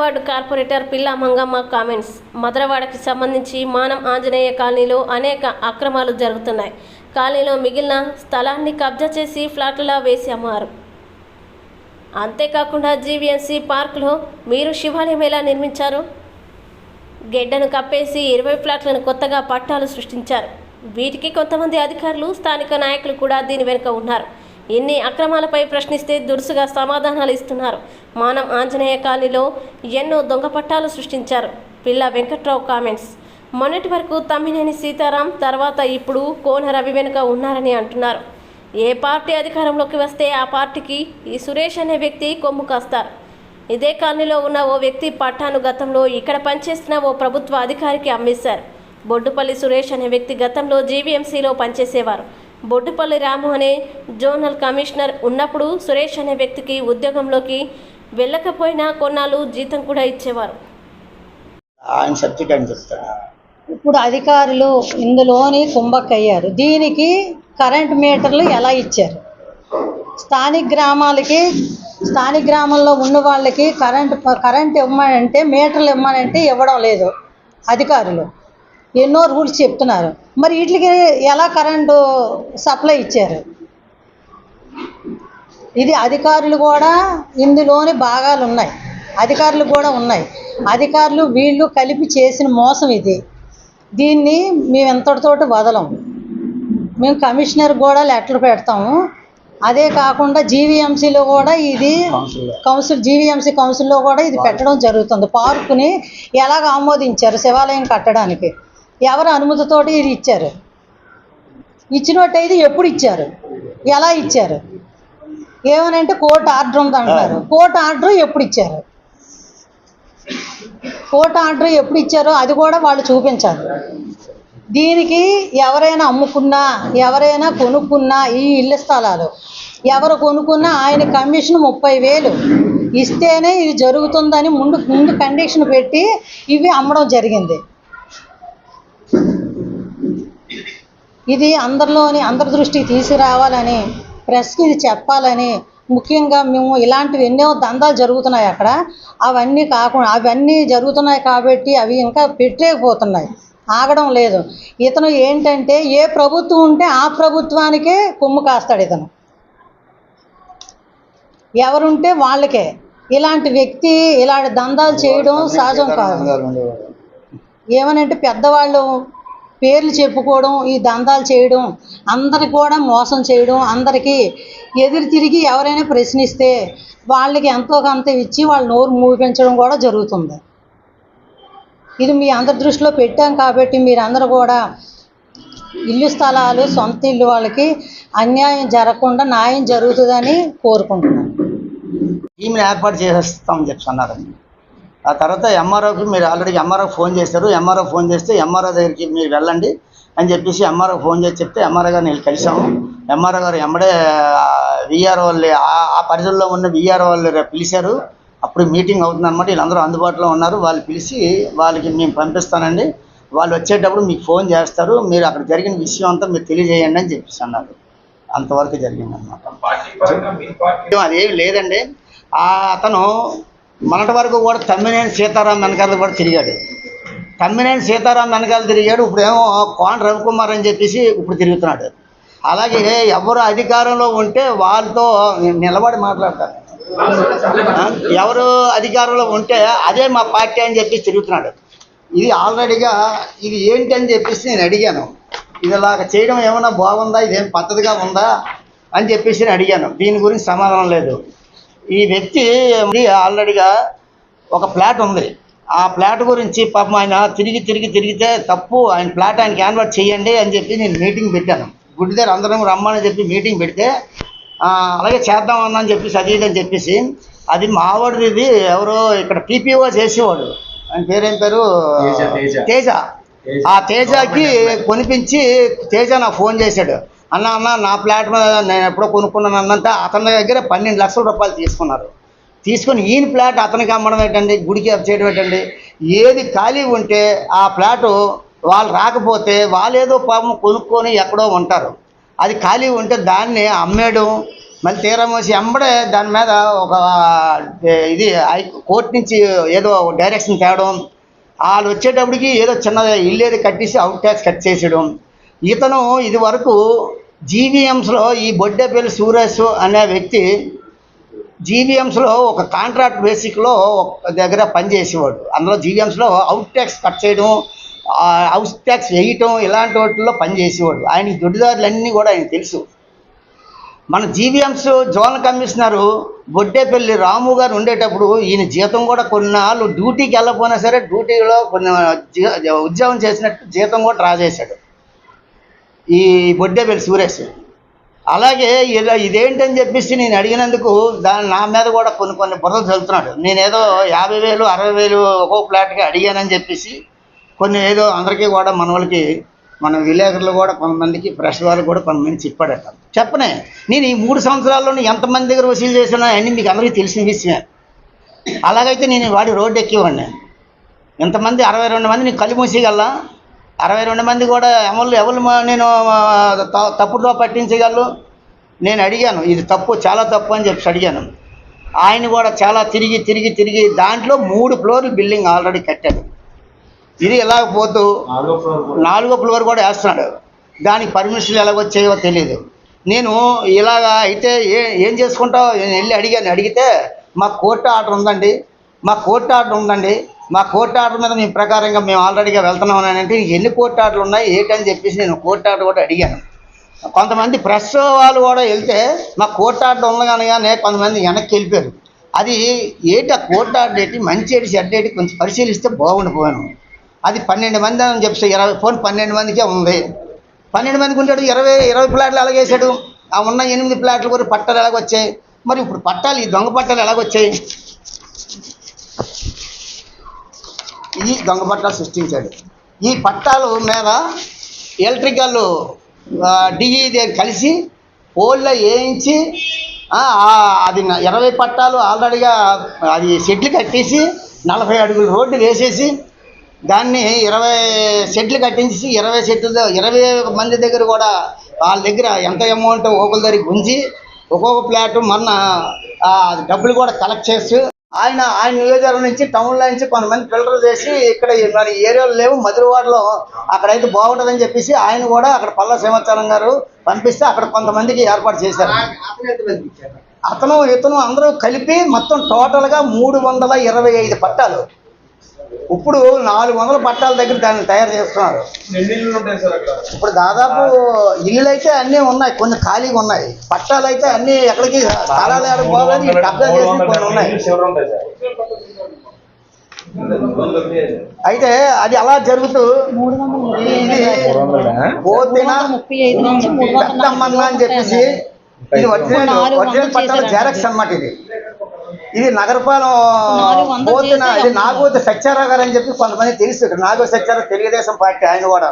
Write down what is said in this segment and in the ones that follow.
Ward corporator పిల్లా Mangamma comments మదరవాడకి సంబంధించి మానం ఆంజనేయ కాలనీలో అనేక అక్రమాలు జరుగుతున్నాయి. కాలనీలో మిగిలిన స్థలాన్ని కబ్జా చేసి ఫ్లాట్లలో వేసి అమ్మారు. అంతేకాకుండా జీవీఎంసీ పార్కులో మీరు శివాలయం ఎలా నిర్మించారు? గెడ్డను కప్పేసి ఇరవై ఫ్లాట్లను కొత్తగా పట్టాలు సృష్టించారు. వీటికి కొంతమంది అధికారులు స్థానిక నాయకులు కూడా దీని వెనుక ఉన్నారు. ఇన్ని అక్రమాలపై ప్రశ్నిస్తే దురుసుగా సమాధానాలు ఇస్తున్నారు. మానం ఆంజనేయ కాలనీలో ఎన్నో దొంగ పట్టాలు సృష్టించారు. పిల్ల వెంకట్రావు కామెంట్స్. మొన్నటి వరకు తమ్మినేని సీతారాం తర్వాత ఇప్పుడు కోన రవి వెనుక ఉన్నారని అంటున్నారు. ఏ పార్టీ అధికారంలోకి వస్తే ఆ పార్టీకి ఈ సురేష్ అనే వ్యక్తి కొమ్ము కాస్తారు. ఇదే కాలనీలో ఉన్న ఓ వ్యక్తి పట్టాను గతంలో ఇక్కడ పనిచేస్తున్న ఓ ప్రభుత్వ అధికారికి అమ్మేశారు. బొడ్డుపల్లి సురేష్ అనే వ్యక్తి గతంలో జీవీఎంసీలో పనిచేసేవారు. బొడ్డుపల్లి రాము అనే జోనల్ కమిషనర్ ఉన్నప్పుడు సురేష్ అనే వ్యక్తికి ఉద్యోగంలోకి వెళ్ళకపోయినా కొన్నాళ్ళు జీతం కూడా ఇచ్చేవారు. ఆయన సబ్జెక్ట్ ఇప్పుడు అధికారులు ఇందులోని కుంభక్కయ్యారు. దీనికి కరెంట్ మీటర్లు ఎలా ఇచ్చారు? స్థానిక గ్రామాలకి స్థానిక గ్రామంలో ఉన్న వాళ్ళకి కరెంట్ కరెంట్ ఇవ్వమంటే మీటర్లు ఇవ్వమంటే ఇవ్వడం లేదు అధికారులు. ఎన్నో రూల్స్ చెప్తున్నారు. మరి వీటికి ఎలా కరెంటు సప్లై ఇచ్చారు? ఇది అధికారులు కూడా ఇందులోని భాగాలు ఉన్నాయి అధికారులు కూడా ఉన్నాయి. అధికారులు వీళ్ళు కలిపి చేసిన మోసం ఇది. దీన్ని మేము ఎంతటితోటి వదలం. మేము కమిషనర్ కూడా లెటర్ పెడతాము. అదే కాకుండా జీవీఎంసీలో కూడా ఇది కౌన్సిల్. జీవీఎంసీ కౌన్సిల్లో కూడా ఇది పెట్టడం జరుగుతుంది. పార్కుని ఎలాగ ఆమోదించారు శివాలయం కట్టడానికి? ఎవరు అనుమతితోటి ఇది ఇచ్చారు? ఇచ్చినట్టయితే ఎప్పుడు ఇచ్చారు? ఎలా ఇచ్చారు? ఏమనంటే కోర్టు ఆర్డర్ ఉంది అంటున్నారు. కోర్టు ఆర్డర్ ఎప్పుడు ఇచ్చారు? కోర్టు ఆర్డర్ ఎప్పుడు ఇచ్చారో అది కూడా వాళ్ళు చూపించాలి. దీనికి ఎవరైనా అమ్ముకున్నా ఎవరైనా కొనుక్కున్నా ఈ ఇళ్ళ స్థలాలు ఎవరు కొనుక్కున్నా ఆయన కమిషన్ ముప్పై వేలు ఇస్తేనే ఇది జరుగుతుందని ముందు ముందు కండిషన్ పెట్టి ఇవి అమ్మడం జరిగింది. ఇది అందరిలోని అందరి దృష్టికి తీసుకురావాలని ప్రెస్కి ఇది చెప్పాలని. ముఖ్యంగా మేము ఇలాంటివి ఎన్నో దందాలు జరుగుతున్నాయి అక్కడ. అవన్నీ కాకుండా అవన్నీ జరుగుతున్నాయి కాబట్టి అవి ఇంకా పెట్టేకపోతున్నాయి ఆగడం లేదు. ఇతను ఏంటంటే ఏ ప్రభుత్వం ఉంటే ఆ ప్రభుత్వానికే కొమ్ము కాస్తాడు ఇతను. ఎవరుంటే వాళ్ళకే. ఇలాంటి వ్యక్తి ఇలాంటి దందాలు చేయడం సహజం కాదు. ఏమనంటే పెద్దవాళ్ళు పేర్లు చెప్పుకోవడం ఈ దందాలు చేయడం అందరికి కూడా మోసం చేయడం అందరికీ ఎదురు తిరిగి ఎవరైనా ప్రశ్నిస్తే వాళ్ళకి ఎంతో కొంత ఇచ్చి వాళ్ళ నోరు మూపించడం కూడా జరుగుతుంది. ఇది మీ అందరి దృష్టిలో పెట్టాం కాబట్టి మీరందరూ కూడా ఇల్లు స్థలాలు సొంత ఇల్లు వాళ్ళకి అన్యాయం జరగకుండా న్యాయం జరుగుతుందని కోరుకుంటున్నాను. టీంని ఏర్పాటు చేసేస్తామని చెప్పి అన్నారండి. ఆ తర్వాత ఎంఆర్ఓకి మీరు ఆల్రెడీ ఎంఆర్ఓ ఫోన్ చేశారు. ఎంఆర్ఓ ఫోన్ చేస్తే ఎంఆర్ఓ దగ్గరికి మీరు వెళ్ళండి అని చెప్పేసి ఎంఆర్ఓ ఫోన్ చేసి చెప్తే ఎంఆర్ఓ గారిని వెళ్ళి కలిసాము ఎంఆర్ఓ గారు ఎమ్మడే విఆర్ఓ వాళ్ళు ఆ- పరిధిలో ఉన్న విఆర్ఓ వాళ్ళు పిలిచారు. అప్పుడు మీటింగ్ అవుతుంది అనమాట వీళ్ళందరూ అందుబాటులో ఉన్నారు. వాళ్ళు పిలిచి వాళ్ళకి మేము పంపిస్తానండి. వాళ్ళు వచ్చేటప్పుడు మీకు ఫోన్ చేస్తారు. మీరు అక్కడ జరిగిన విషయం అంతా మీరు తెలియజేయండి అని చెప్పేసి అన్నారు. అంతవరకు జరిగింది అనమాట అదేమి లేదండి. అతను మొన్నటి వరకు కూడా తమ్మినేని సీతారాం వెనకాల కూడా తిరిగాడు. తమ్మినేని సీతారాం వెనకాల తిరిగాడు ఇప్పుడేమో కోన రవికుమార్ అని చెప్పేసి ఇప్పుడు తిరుగుతున్నాడు. అలాగే ఎవరు అధికారంలో ఉంటే వాళ్ళతో నిలబడి మాట్లాడతారు. ఎవరు అధికారంలో ఉంటే అదే మా పార్టీ అని చెప్పేసి తిరుగుతున్నాడు. ఇది ఆల్రెడీగా ఇది ఏంటి అని చెప్పేసి నేను అడిగాను. ఇది ఇలాగ చేయడం ఏమైనా బాగుందా? ఇదేం పద్ధతిగా ఉందా? అని చెప్పేసి నేను అడిగాను. దీని గురించి సమాధానం లేదు. ఈ వ్యక్తి ఆల్రెడీగా ఒక ప్లాట్ ఉంది. ఆ ప్లాట్ గురించి పాపం ఆయన తిరిగి తిరిగి తిరిగితే తప్పు ఆయన ప్లాట్ ఆయన క్యాన్వర్ట్ చేయండి అని చెప్పి నేను మీటింగ్ పెట్టాను. గుడి దగ్గర అందరం రమ్మని చెప్పి మీటింగ్ పెడితే అలాగే చేద్దాం అని చెప్పేసి అది ఇది అని చెప్పేసి అది మావాడిది ఇది ఎవరో ఇక్కడ పీపీఓ చేసేవాడు. ఆయన పేరేం పేరు? తేజ ఆ తేజకి కొనిపించి తేజ నాకు ఫోన్ చేశాడు. అన్న అన్న నా ప్లాట్ మీద నేను ఎప్పుడో కొనుక్కున్నాను అన్నంత అతని దగ్గర పన్నెండు లక్షల రూపాయలు తీసుకున్నారు. తీసుకొని ఈయన ప్లాట్ అతనికి అమ్మడం ఏంటండి? గుడికి చేయడం ఏంటండి? ఏది ఖాళీ ఉంటే ఆ ప్లాటు వాళ్ళు రాకపోతే వాళ్ళు ఏదో పాపం కొనుక్కొని ఎక్కడో ఉంటారు. అది ఖాళీ ఉంటే దాన్ని అమ్మేయడం మళ్ళీ తీరా మోసి ఎంబడే దాని మీద ఒక ఇది కోర్టు నుంచి ఏదో డైరెక్షన్ తేవడం వాళ్ళు వచ్చేటప్పటికి ఏదో చిన్న ఇల్లు కట్టేసి అవుట్ ట్యాక్స్ కట్ చేసేయడం. ఇతను ఇది వరకు జీవీఎంస్లో ఈ బొడ్డేపల్లి సూరేష్ అనే వ్యక్తి జీవీఎంస్లో ఒక కాంట్రాక్ట్ బేసిక్లో ఒక దగ్గర పనిచేసేవాడు. అందులో జీవీఎంస్లో అవుట్ ట్యాక్స్ కట్ చేయడం హౌస్ ట్యాక్స్ వేయటం ఇలాంటి వాటిల్లో పనిచేసేవాడు. ఆయన దొడ్డిదారులన్నీ కూడా ఆయన తెలుసు. మన GVMS zonal commissioner Boddepalli Ramu గారు ఉండేటప్పుడు ఈయన జీతం కూడా కొన్నాళ్ళు డ్యూటీకి వెళ్ళకపోయినా సరే డ్యూటీలో కొన్ని ఉద్యోగం చేసినట్టు జీతం కూడా డ్రా చేశాడు. ఈ బొడ్డేపల్లి సురేష్ అలాగే ఇలా ఇదేంటని చెప్పేసి నేను అడిగినందుకు దాని నా మీద కూడా కొన్ని కొన్ని బుర్రలు చల్లుతున్నాడు. నేనేదో యాభై వేలు అరవై వేలు ఒక్కో ఫ్లాట్కి అడిగానని చెప్పేసి కొన్ని ఏదో అందరికీ కూడా మన వాళ్ళకి మన విలేకరులు కూడా కొంతమందికి ఫ్రెష్ వాళ్ళు కూడా కొంతమంది చెప్పాడట. చెప్పనే నేను ఈ మూడు సంవత్సరాల్లోనే ఎంతమంది దగ్గర వసూలు చేసినా అన్నీ మీకు అందరికీ తెలిసిన విషయమే. అలాగైతే నేను వాడి రోడ్డు ఎక్కేవాడిని. ఎంతమంది? అరవై రెండు మంది నేను కళ్ళు అరవై రెండు మంది కూడా ఎవరు ఎవరు నేను ఆ, త- తప్పుదో పట్టించగలరు? నేను అడిగాను ఇది తప్పు చాలా తప్పు అని చెప్పి అడిగాను. ఆయన కూడా చాలా తిరిగి తిరిగి తిరిగి దాంట్లో మూడు ఫ్లోర్లు బిల్డింగ్ ఆల్రెడీ కట్టాడు ఇది ఎలా పోతూ నాలుగో ఫ్లోర్ కూడా. వేస్తున్నాడు. దానికి పర్మిషన్లు ఎలా వచ్చాయో తెలియదు నేను ఇలాగా అయితే ఏ ఏం చేసుకుంటావు? నేను వెళ్ళి అడిగాను. అడిగితే మా కోర్టు ఆర్డర్ ఉందండి. మా కోర్టు ఆర్డర్ ఉందండి. మా కోర్టు ఆర్డర్ మీద మీ ప్రకారంగా మేము ఆల్రెడీగా వెళ్తున్నాం అని అంటే ఎన్ని కోర్టు ఆర్డర్లు ఉన్నాయి ఏంటని చెప్పేసి నేను కోర్టు ఆర్డర్ కూడా అడిగాను. కొంతమంది ప్రెస్ వాళ్ళు కూడా వెళ్తే మా కోర్టు ఆర్డర్ ఉండగానే కొంతమంది వెనక్కి వెళ్ళిపోయారు. అది ఏంటి ఆ కోర్టు ఆర్డర్ ఏంటి? మంచి ఏంటి చెడ్డ ఏంటి కొంచెం పరిశీలిస్తే బాగుండిపోయాను. అది పన్నెండు మంది అని చెప్తే ఇరవై ఫోన్ పన్నెండు మందికే ఉంది. పన్నెండు మందికి ఉంటాడు ఇరవై ఇరవై ప్లాట్లు ఎలాగేసాడు ఆ ఉన్న ఎనిమిది ప్లాట్లు కూడా పట్టాలు ఎలాగొచ్చాయి? మరి ఇప్పుడు పట్టాలు ఈ దొంగ పట్టాలు ఎలాగొచ్చాయి? ఈ దొంగ పట్టాలు సృష్టించాడు. ఈ పట్టాలు మీద ఎలక్ట్రికల్ డిఈ కలిసి పోల్లో వేయించి అది ఇరవై పట్టాలు ఆల్రెడీగా అది షెడ్లు కట్టేసి నలభై అడుగుల రోడ్డు వేసేసి దాన్ని ఇరవై సెట్లు కట్టించి ఇరవై సెట్లు ఇరవై మంది దగ్గర కూడా వాళ్ళ దగ్గర ఎంత అమౌంట్ ఒకరి దగ్గర గుంజి ఒక్కొక్క ప్లాట్ మొన్న డబ్బులు కూడా కలెక్ట్ చేస్తూ ఆయన ఆయన నియోజకవర్గం నుంచి టౌన్లో నుంచి కొంతమంది ఫిల్టర్ చేసి ఇక్కడ మరి ఏరియాలో లేవు మధురవాడలో అక్కడైతే బాగుంటుందని చెప్పేసి ఆయన కూడా అక్కడ పల్ల సింవత్సరం గారు పంపిస్తే అక్కడ కొంతమందికి ఏర్పాటు చేశారు. అతను ఇతను అందరూ కలిపి మొత్తం టోటల్గా మూడు వందల ఇరవై ఐదు పట్టాలు. ఇప్పుడు నాలుగు వందల పట్టాల దగ్గర దాన్ని తయారు చేస్తున్నారు. ఇప్పుడు దాదాపు ఇల్లులు అయితే అన్నీ ఉన్నాయి కొన్ని ఖాళీగా ఉన్నాయి. పట్టాలు అయితే అన్నీ ఎక్కడికి స్థలాలు పోవాలి కబ్జా చేసి కొన్ని ఉన్నాయి. అయితే అది అలా జరుగుతూ ఇది పోతిన పెద్దమ్మన్న అని చెప్పేసి ఇది ఒరిజినల్ ఒరిజినల్ పట్టాల. జెరాక్స్ అన్నమాట ఇది. ఇది నగరపాలెం ఇది. నాగోతి సత్యారావు గారు అని చెప్పి కొంతమంది తెలుసు ఇక్కడ నాగోతి సత్యారావు తెలుగుదేశం పార్టీ ఆయన కూడా.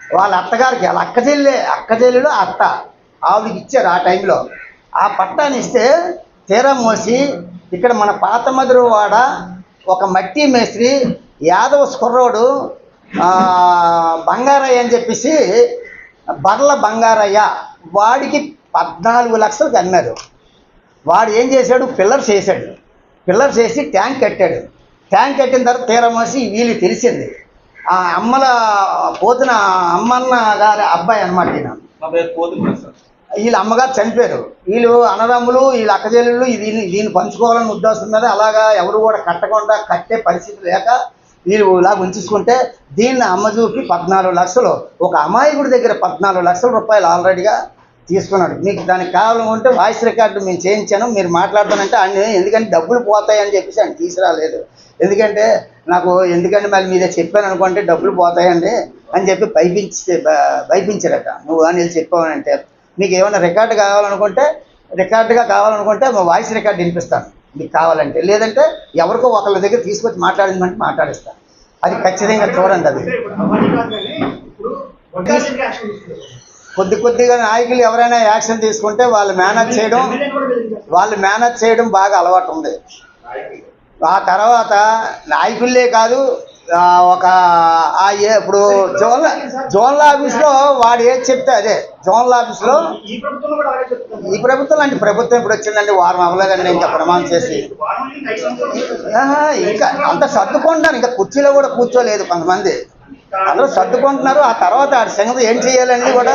వాళ్ళ అత్తగారికి వాళ్ళ అక్క చెల్లె అక్క చెల్లెలు అత్త. ఆవిడకి ఇచ్చారు ఆ టైంలో. ఆ పట్టాన్ని ఇస్తే తీరా మోసి ఇక్కడ మన పాత మధురవాడ ఒక మట్టి మేస్త్రి యాదవ స్కుర్రోడు ఆ, బంగారయ్య అని చెప్పేసి బర్ల బంగారయ్య వాడికి పద్నాలుగు లక్షలకు అమ్మారు వాడు ఏం చేశాడు? పిల్లర్స్ వేసాడు పిల్లర్స్ వేసి ట్యాంక్ కట్టాడు. ట్యాంక్ కట్టిన తర్వాత తీరమోసి వీళ్ళు తెలిసింది. ఆ అమ్మల పోతున్న అమ్మన్న గారి అబ్బాయి అనమాట ఈయన. వీళ్ళ అమ్మగారు చనిపోయారు. వీళ్ళు అన్నదమ్ములు వీళ్ళ అక్కజల్లులు దీన్ని దీన్ని పంచుకోవాలని ఉద్దేశం మీద అలాగా ఎవరు కూడా కట్టకుండా కట్టే పరిస్థితి లేక వీళ్ళు ఇలా ఉంచుకుంటే దీన్ని అమ్మ చూపి పద్నాలుగు లక్షలు. ఒక అమాయకుడి దగ్గర పద్నాలుగు లక్షల రూపాయలు ఆల్రెడీగా తీసుకున్నాడు. మీకు దానికి కావాలనుకుంటే వాయిస్ రికార్డు మేము చేయించాను. మీరు మాట్లాడతానంటే ఆయన ఎందుకంటే డబ్బులు పోతాయని చెప్పేసి ఆయన తీసుకురాలేదు. ఎందుకంటే నాకు ఎందుకంటే మళ్ళీ మీదే చెప్పాను అనుకుంటే డబ్బులు పోతాయండి అని చెప్పి భయపించి భ- భయపించారట. నువ్వు అని వెళ్ళి చెప్పావనంటే మీకు ఏమైనా రికార్డు కావాలనుకుంటే రికార్డుగా కావాలనుకుంటే మా వాయిస్ రికార్డు వినిపిస్తాను. మీకు కావాలంటే. లేదంటే ఎవరికో ఒకళ్ళ దగ్గర తీసుకొచ్చి మాట్లాడిందంటే మాట్లాడిస్తాను అది ఖచ్చితంగా చూడండి అది. కొద్ది కొద్దిగా నాయకులు ఎవరైనా యాక్షన్ తీసుకుంటే వాళ్ళు మేనేజ్ చేయడం వాళ్ళు మేనేజ్ చేయడం బాగా అలవాటు ఉంది. ఆ తర్వాత నాయకులే కాదు ఒక ఇప్పుడు జోన్ల జోన్ల ఆఫీస్లో వాడు ఏది చెప్తే అదే. జోన్ల ఆఫీస్లో ఈ ప్రభుత్వం లాంటి ప్రభుత్వం ఇప్పుడు వచ్చిందండి వారం అవ్వలేదండి ఇంకా ప్రమాణం చేసి. ఇంకా అంత సర్దుకుంటున్నారు ఇంకా కుర్చీలో కూడా కూర్చోలేదు కొంతమంది. అందరూ సర్దుకుంటున్నారు. ఆ తర్వాత ఆ సంగతి ఏం చేయాలనేది కూడా